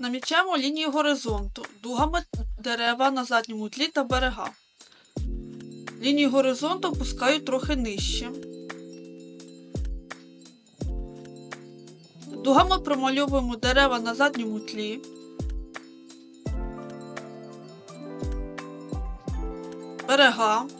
Намічаємо лінію горизонту, дугами дерева на задньому тлі та берега. Лінію горизонту опускаю трохи нижче. Дугами промальовуємо дерева на задньому тлі. Берега.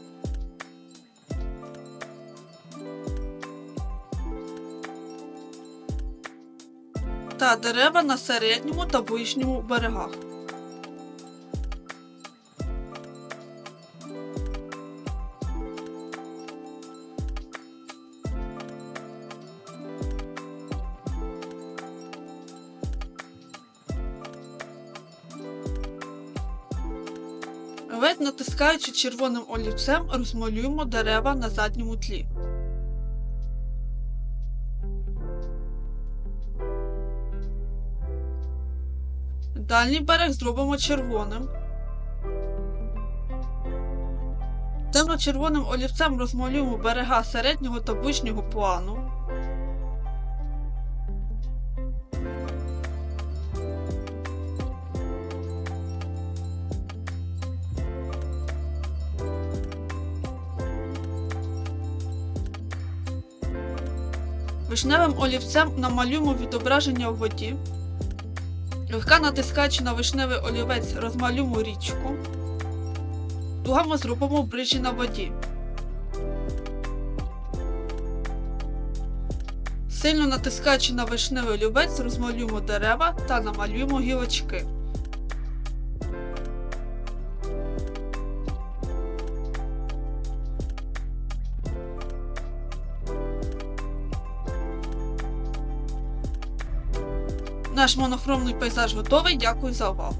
Та дерева на середньому та ближньому берегах. Ледь натискаючи червоним олівцем, розмалюємо дерева на задньому тлі. Дальній берег зробимо червоним. Темно-червоним олівцем розмалюємо берега середнього та ближнього плану. Вишневим олівцем намалюємо відображення в воді. Легка натискаючи на вишневий олівець, розмалюємо річку. Дугами зробимо брижі на воді. Сильно натискаючи на вишневий олівець, розмалюємо дерева та намалюємо гілочки. Наш монохромний пейзаж готовий. Дякую за увагу.